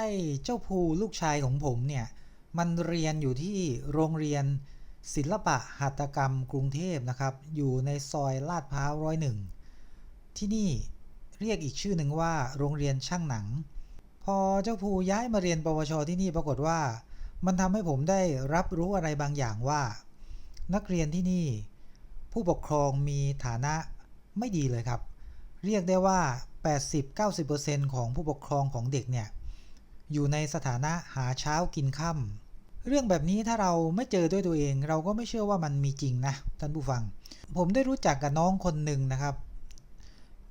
อ้เจ้าภูลูกชายของผมเนี่ย มันเรียนอยู่ที่โรงเรียนศิลปะหัตถกรรมกรุงเทพนะครับ อยู่ในซอยลาดพร้าวร้อยหนึ่งที่นี่เรียกอีกชื่อหนึ่งว่าโรงเรียนช่างหนัง พอเจ้าภูย้ายมาเรียนปวชที่นี่ปรากฏว่า มันทำให้ผมได้รับรู้อะไรบางอย่างว่า นักเรียนที่นี่ ผู้ปกครองมีฐานะไม่ดีเลยครับ เรียกได้ว่า 80-90%ของผู้ปกครองของเด็กเนี่ย อยู่ในสถานะหาเช้ากินค่ำเรื่องแบบนี้ถ้าเราไม่เจอด้วยตัวเอง เราก็ไม่เชื่อว่ามันมีจริงนะท่านผู้ฟัง ผมได้รู้จักกับน้องคนหนึ่งนะครับ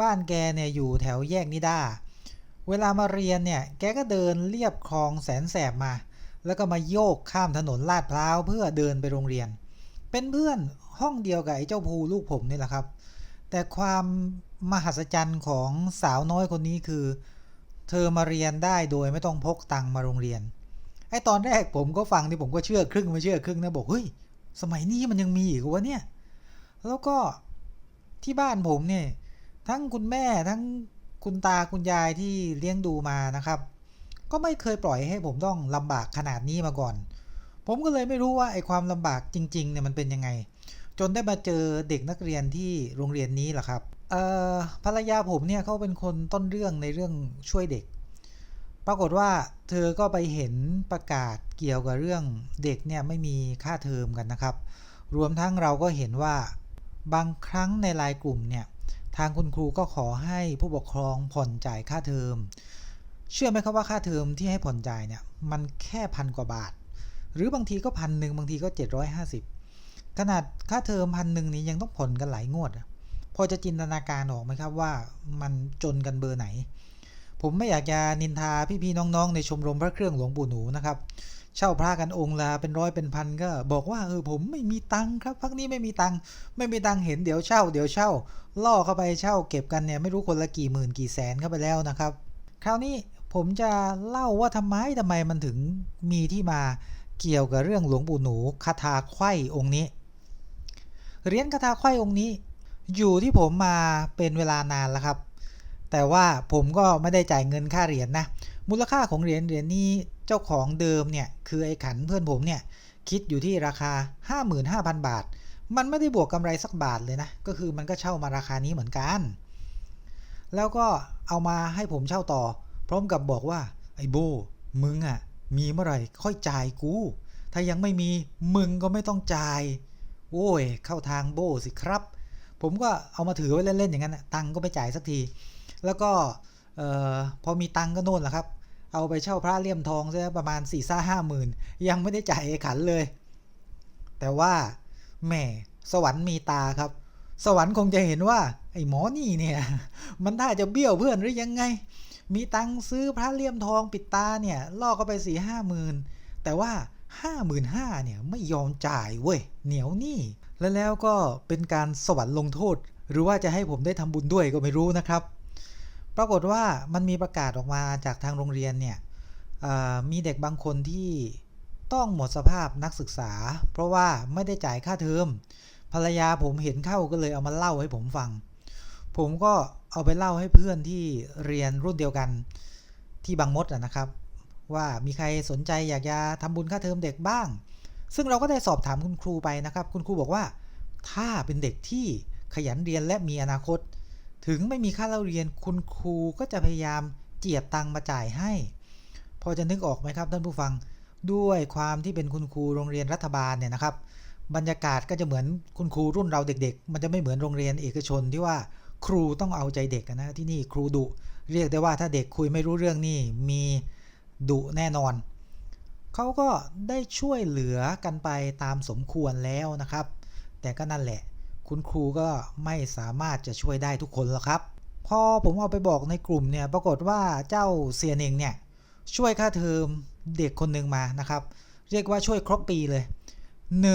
บ้านแกเนี่ยอยู่แถวแยกนิดาเวลามาเรียนเนี่ยแกก็เดินเลียบคลองแสนแสบมา แล้วก็มาโยกข้ามถนนลาดพร้าวเพื่อเดินไปโรงเรียน เป็นเพื่อนห้องเดียวกับไอ้เจ้าภูลูกผมนี่แหละครับ แต่ความมหัศจรรย์ของสาวน้อยคนนี้คือ เธอมาเรียนได้โดยไม่ต้องพกตังค์มาโรงเรียน ไอตอนแรกผมก็ฟังที่ผมก็เชื่อครึ่งไม่เชื่อครึ่งนะบอกเฮ้ยสมัยนี้มันยังมีอีกวะเนี่ย แล้วก็ที่บ้านผมเนี่ยทั้งคุณแม่ทั้งคุณตาคุณยายที่เลี้ยงดูมานะครับ ก็ไม่เคยปล่อยให้ผมต้องลำบากขนาดนี้มาก่อน ผมก็เลยไม่รู้ว่าไอ้ความลำบากจริงๆเนี่ยมันเป็นยังไง จนได้มาเจอเด็กนักเรียนที่โรงเรียนนี้แหละครับ ภรรยาผมเนี่ยเขาเป็นคนต้นเรื่องในเรื่องช่วยเด็ก ปรากฏว่าเธอก็ไปเห็นประกาศเกี่ยวกับเรื่องเด็กเนี่ยไม่มีค่าเทอมกันนะครับ รวมทั้งเราก็เห็นว่าบางครั้งในไลน์กลุ่มเนี่ยทางคุณครูก็ขอให้ผู้ปกครองผ่อนจ่ายค่าเทอม เชื่อไหมครับว่าค่าเทอมที่ให้ผ่อนจ่ายเนี่ยมันแค่พันกว่าบาท หรือบางทีก็พันหนึ่งบางทีก็ 750 ขนาดค่าเทอมพันหนึ่งนี้ยังต้องผ่อนกันหลายงวดอะ พอจะจินตนาการออกไหมครับว่ามันจนกันเบอร์ไหน ผมไม่อยากจะนินทาพี่ๆน้องๆ ในชมรมพระเครื่องหลวงปู่หนูนะครับ เช่าพระกันองค์ละเป็นร้อยเป็นพันก็ บอกว่าเออผมไม่มีตังค์ครับพักนี้ไม่มีตังค์ไม่มีตังค์เห็นเดี๋ยวเช่า เดี๋ยวเช่า ล่อเข้าไปเช่า เก็บกันเนี่ยไม่รู้คนละกี่หมื่นกี่แสนเข้าไปแล้วนะครับ คราวนี้ผมจะเล่าว่าทำไมทำไมมันถึงมีที่มาเกี่ยวกับเรื่องหลวงปู่หนูคาถาไขว้องค์นี้เหรียญคาถาไขว้องค์นี้ อยู่ที่ผมมาเป็นเวลานานแล้วครับ แต่ว่าผมก็ไม่ได้จ่ายเงินค่าเหรียญนะ มูลค่าของเหรียญเหรียญนี้เจ้าของเดิมเนี่ยคือไอ้ขันเพื่อนผมเนี่ยคิดอยู่ที่ราคา 55,000 บาท มันไม่ได้บวกกำไรสักบาทเลยนะ ก็คือมันก็เช่ามาราคานี้เหมือนกัน แล้วก็เอามาให้ผมเช่าต่อ พร้อมกับบอกว่าไอ้โบมึงอะมีเมื่อไหร่ค่อยจ่ายกู ถ้ายังไม่มีมึงก็ไม่ต้องจ่าย โอ้ย เข้าทางโบสิครับ ผมก็เอามาถือไว้เล่นๆอย่างนั้นตังก็ไม่จ่ายสักที แล้วก็พอมีตังก็โน่นแหละครับ เอาไปเช่าพระเลี่ยมทองซะประมาณ4ี่ซ่าห้าหมื่นยังไม่ได้จ่ายไอ้ขันเลย แต่ว่าแหม่สวรรค์มีตาครับ สวรรค์คงจะเห็นว่า ไอ้หมอนี่เนี่ยมันถ้าจะเบี้ยวเพื่อนหรือยังไง มีตังซื้อพระเลี่ยมทองปิดตาเนี่ยล่อเข้าไปสี่ห้าหมื่นแต่ว่า ห้าหมื่นห้าเนี่ยไม่ยอมจ่ายเว้ยเหนียวหนี่แล้วแล้วก็เป็นการสวรรค์ลงโทษ หรือว่าจะให้ผมได้ทำบุญด้วยก็ไม่รู้นะครับ ปรากฏว่ามันมีประกาศออกมาจากทางโรงเรียนเนี่ยมีเด็กบางคนที่ต้องหมดสภาพนักศึกษา เพราะว่าไม่ได้จ่ายค่าเทอมภรรยาผมเห็นเข้าก็เลยเอามาเล่าให้ผมฟัง ผมก็เอาไปเล่าให้เพื่อนที่เรียนรุ่นเดียวกันที่บางมดอะนะครับ ว่ามีใครสนใจอยากจะทำบุญค่าเทอมเด็กบ้าง ซึ่งเราก็ได้สอบถามคุณครูไปนะครับ คุณครูบอกว่า ถ้าเป็นเด็กที่ขยันเรียนและมีอนาคต ถึงไม่มีค่าเล่าเรียนคุณครูก็จะพยายามเจียดตังมาจ่ายให้ พอจะนึกออกไหมครับท่านผู้ฟังด้วยความที่เป็นคุณครูโรงเรียนรัฐบาลเนี่ยนะครับ บรรยากาศก็จะเหมือนคุณครูรุ่นเราเด็ก ๆ มันจะไม่เหมือนโรงเรียนเอกชนที่ว่าครูต้องเอาใจเด็กนะที่นี่ครูดุเรียกได้ว่าถ้าเด็กคุยไม่รู้เรื่องนี่มี ดุแน่นอน เขาก็ได้ช่วยเหลือกันไปตามสมควรแล้วนะครับ แต่ก็นั่นแหละ คุณครูก็ไม่สามารถจะช่วยได้ทุกคนหรอกครับ พอผมเอาไปบอกในกลุ่มเนี่ยปรากฏว่าเจ้าเซียนเองเนี่ยช่วยค่าเทอมเด็กคนหนึ่งมานะครับ เรียกว่าช่วยครบปีเลย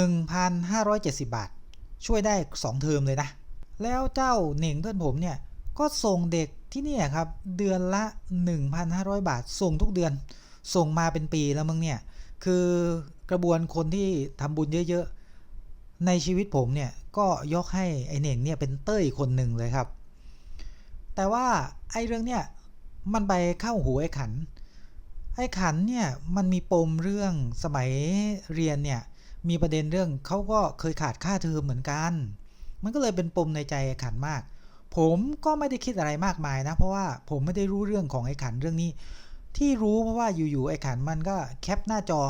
1,570 บาท ช่วยได้ 2 เทอมเลยนะ แล้วเจ้าเน่งเพื่อนผมเนี่ย ก็ส่งเด็กที่นี่ครับ เดือนละ 1,500 บาท ส่งทุกเดือน ส่งมาเป็นปีแล้วมึงเนี่ย คือกระบวนคนที่ทำบุญเยอะๆ ในชีวิตผมเนี่ยก็ยกให้ไอเน่งเนี่ยเป็นเต้ยคนหนึ่งเลยครับ แต่ว่าไอเรื่องเนี่ยมันไปเข้าหูไอขัน ไอไอ้ขันเนี่ยมันมีปมเรื่องสมัยเรียนเนี่ยมีประเด็นเรื่องเขาก็เคยขาดค่าเทอมเหมือนกัน มันก็เลยเป็นปมในใจไอ้ขันมาก ผมก็ไม่ได้คิดอะไรมากมายนะ เพราะว่าผมไม่ได้รู้เรื่องของไอ้ขันเรื่องนี้ ที่รู้เพราะว่าอยู่ๆไอ้ขันมันก็แคปหน้าจอ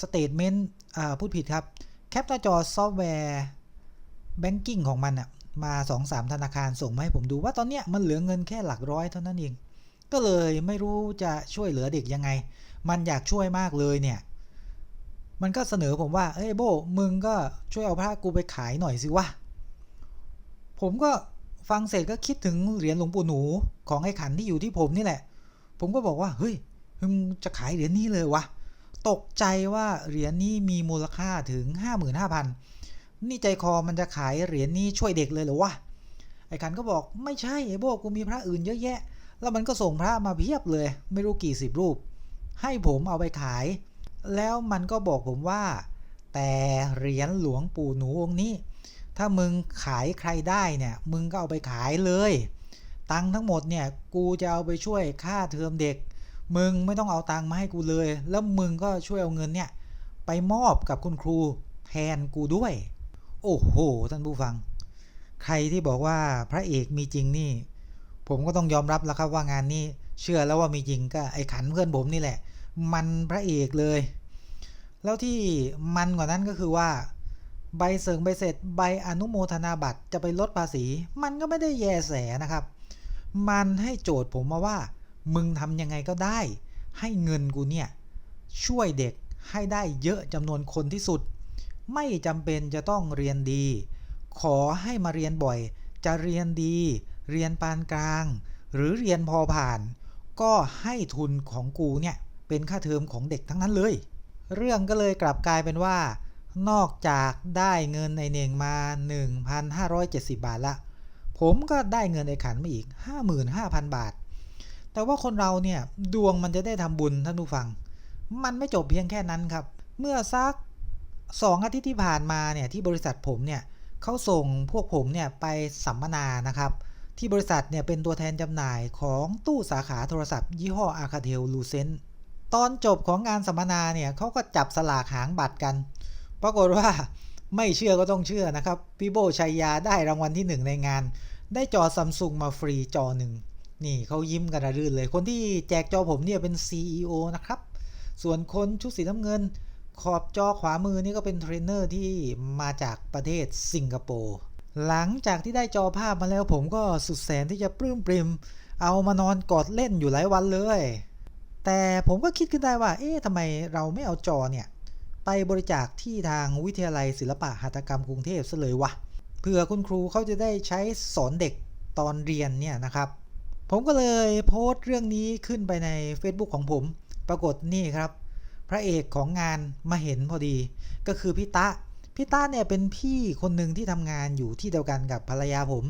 สเตทเมนต์อ่าพูดผิดครับ แคปหน้าจอซอฟต์แวร์แบงกิ้งของมันอะมา2-3ธนาคารส่งมาให้ผมดูว่าตอนเนี้ยมันเหลือเงินแค่หลักร้อยเท่านั้นเอง ก็เลยไม่รู้จะช่วยเหลือเด็กยังไง มันอยากช่วยมากเลยเนี่ย มันก็เสนอผมว่าเอ้ยโบมึงก็ช่วยเอาพระกูไปขายหน่อยสิวะผมก็ ฟังเสร็จก็คิดถึงเหรียญหลวงปู่หนูของไอ้ขันที่อยู่ที่ผมนี่แหละ ผมก็บอกว่าเฮ้ยมึงจะขายเหรียญนี้เลยวะตกใจว่าเหรียญนี้มีมูลค่าถึง 55,000 นี่ใจคอมันจะขายเหรียญนี้ช่วยเด็กเลยเหรอวะไอ้ขันก็บอกไม่ใช่ไอ้โบกูมีพระอื่นเยอะแยะ แล้วมันก็ส่งพระมาเพียบเลย ไม่รู้กี่สิบรูป ให้ผมเอาไปขาย แล้วมันก็บอกผมว่า แต่เหรียญหลวงปู่หนูองค์นี้ ถ้ามึงขายใครได้เนี่ย มึงก็เอาไปขายเลย ตังทั้งหมดเนี่ย กูจะเอาไปช่วยค่าเทอมเด็ก มึงไม่ต้องเอาตังมาให้กูเลย แล้วมึงก็ช่วยเอาเงินเนี่ย ไปมอบกับคุณครูแทนกูด้วย โอ้โห ท่านผู้ฟัง ใครที่บอกว่าพระเอกมีจริงนี่ ผมก็ต้องยอมรับแล้วครับว่างานนี้ เชื่อแล้วว่ามีจริงก็ไอ้ขันเพื่อนผมนี่แหละ มันพระเอกเลย แล้วที่มันกว่านั้นก็คือว่า ใบเสริงใบเสร็จใบอนุโมทนาบัตรจะไปลดภาษี มันก็ไม่ได้แยแสนะครับ มันให้โจทย์ผมมาว่า มึงทำยังไงก็ได้ ให้เงินกูเนี่ย ช่วยเด็กให้ได้เยอะจำนวนคนที่สุด ไม่จำเป็นจะต้องเรียนดี ขอให้มาเรียนบ่อย จะเรียนดี เรียนปานกลาง หรือเรียนพอผ่าน ก็ให้ทุนของกูเนี่ยเป็นค่าเทอมของเด็กทั้งนั้นเลย เรื่องก็เลยกลับกลายเป็นว่า นอกจากได้เงินในเน่งมา 1,570 บาทละ ผมก็ได้เงินไอขันมาอีก 55,000 บาท แต่ว่าคนเราเนี่ยดวงมันจะได้ทำบุญท่านผู้ฟัง มันไม่จบเพียงแค่นั้นครับ เมื่อสักสองอาทิตย์ที่ผ่านมาเนี่ยที่บริษัทผมเนี่ยเขาส่งพวกผมเนี่ยไปสัมมนานะครับ ที่บริษัทเนี่ยเป็นตัวแทนจำหน่ายของตู้สาขาโทรศัพท์ ยี่ห้ออาคาเทลลูเซนตอนจบของงานสัมมนาเนี่ยเขาก็จับสลากหางบัตรกัน ปรากฏว่าไม่เชื่อก็ต้องเชื่อนะครับ พี่โบชัยยาได้รางวัลที่หนึ่งในงาน ได้จอซัมซุงมาฟรีจอหนึ่งนี่เขายิ้มกันระรื่นเลย คนที่แจกจอผมเนี่ยเป็น CEO นะครับ ส่วนคนชุดสีน้ำเงิน ขอบจอขวามือนี่ก็เป็นเทรนเนอร์ที่มาจากประเทศสิงคโปร์หลังจากที่ได้จอภาพมาแล้วผมก็สุดแสนที่จะปลื้มปริม เอามานอนกอดเล่นอยู่หลายวันเลย แต่ผมก็คิดขึ้นได้ว่า เอ๊ะทำไมเราไม่เอาจอเนี่ย ไปบริจาคที่ทางวิทยาลัยศิลปะหัตถกรรมกรุงเทพซะเลยวะเพื่อคุณครูเขาจะได้ใช้สอนเด็กตอนเรียนเนี่ยนะครับ ผมก็เลยโพสต์เรื่องนี้ขึ้นไปใน Facebook ของผม ปรากฏนี่ครับ พระเอกของงานมาเห็นพอดี ก็คือพี่ตะพี่ตะเนี่ยเป็นพี่คนหนึ่งที่ทำงานอยู่ที่เดียวกันกับภรรยาผม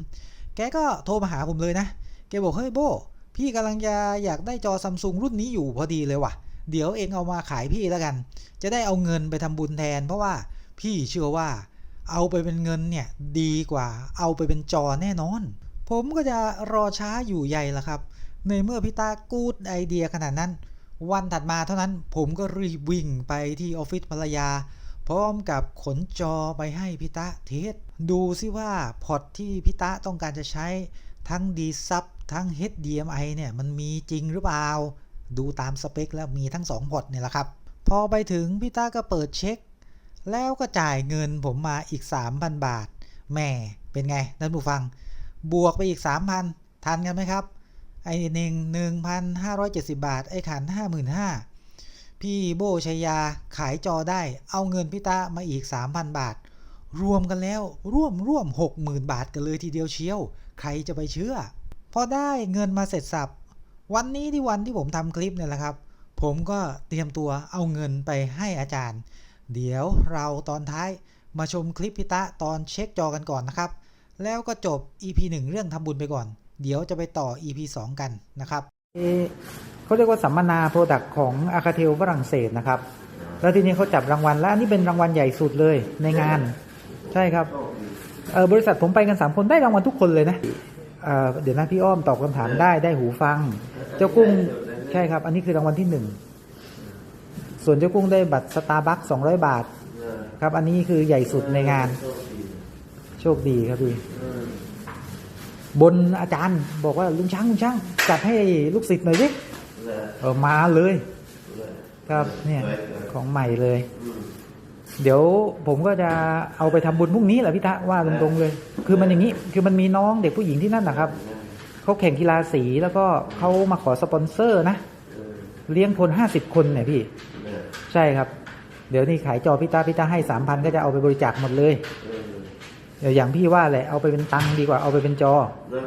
แกก็โทรมาหาผมเลยนะ แกบอกเฮ้ยโบพี่กำลังจะอยากได้จอซัมซุงรุ่นนี้อยู่พอดีเลยว่ะ เดี๋ยวเองเอามาขายพี่แล้วกัน จะได้เอาเงินไปทำบุญแทน เพราะว่าพี่เชื่อว่า เอาไปเป็นเงินเนี่ยดีกว่า เอาไปเป็นจอแน่นอน ผมก็จะรอช้าอยู่ใหญ่ละครับ ในเมื่อพี่ตากูดไอเดียขนาดนั้น วันถัดมาเท่านั้นผมก็รีบวิ่งไปที่ออฟฟิศภรรยา พร้อมกับขนจอไปให้พี่ตาเทสดูซิว่าพอร์ตที่พี่ตาต้องการจะใช้ทั้ง D sub ทั้ง HDMI เนี่ยมันมีจริงหรือเปล่า ดูตามสเปคแล้วมีทั้ง2พอร์ตเนี่ยแหละครับ พอไปถึงพี่ต้าก็เปิดเช็ค แล้วก็จ่ายเงินผมมาอีก 3,000 บาทแหม่เป็นไงท่านผู้ฟัง บวกไปอีก 3,000 ทันกันไหมครับ ไอ้หนึ่งหนึ่งพันห้าร้อยเจ็ดสิบาท ไอ้ขันห้าหมื่นห้าพี่โบชยยาขายจอได้ เอาเงินพี่ตามาอีก 3,000 บาท รวมกันแล้วร่วมร่วม 60,000 บาทกันเลยทีเดียวเชียว ใครจะไปเชื่อ พอได้เงินมาเสร็จสับ วันนี้ที่วันที่ผมทำคลิปเนี่ยแหละครับ ผมก็เตรียมตัวเอาเงินไปให้อาจารย์ เดี๋ยวเราตอนท้ายมาชมคลิปพี่ตะตอนเช็คจอกันก่อนนะครับ แล้วก็จบ EP 1 เรื่องทำบุญไปก่อน เดี๋ยวจะไปต่อ EP 2 กันนะครับเขาเรียกว่าสัมมนาโปรดักของอาคาเทลฝรั่งเศสนะครับ แล้วทีนี้เขาจับรางวัลและอันนี้เป็นรางวัลใหญ่สุดเลยในงาน ใช่ครับเออบริษัทผมไปกัน3คนได้รางวัลทุกคนเลยนะเเดี๋ยวนะพี่อ้อมตอบคำถามได้ได้หูฟัง เจ้ากุ้งใช่ครับ อันนี้คือรางวัลที่หนึ่งส่วนเจ้ากุ้งได้บัตรสตาร์บัค200บาท ครับ อันนี้คือใหญ่สุดในงาน โชคดีครับพี่บนอาจารย์บอกว่าลุงช้างลุงช้างจัดให้ลูกศิษย์หน่อยสิเออมาเลย ครับเนี่ยของใหม่เลย เดี๋ยวผมก็จะเอาไปทำบุญพรุ่งนี้แหละพี่ตะว่าตรงๆเลย คือมันอย่างนี้ คือมันมีน้องเด็กผู้หญิงที่นั่นนะครับ เขาแข่งกีฬาสีแล้วก็เขามาขอสปอนเซอร์นะเออเลี้ยงคนห้าสิบคนเนี่ยพี่เออใช่ครับ เดี๋ยวนี่ขายจอพี่ตาพี่ตาให้สามพันก็จะเอาไปบริจาคหมดเลยเออเดี๋ยวอย่างพี่ว่าแหละเอาไปเป็นตังค์ดีกว่าเอาไปเป็นจอเนอะ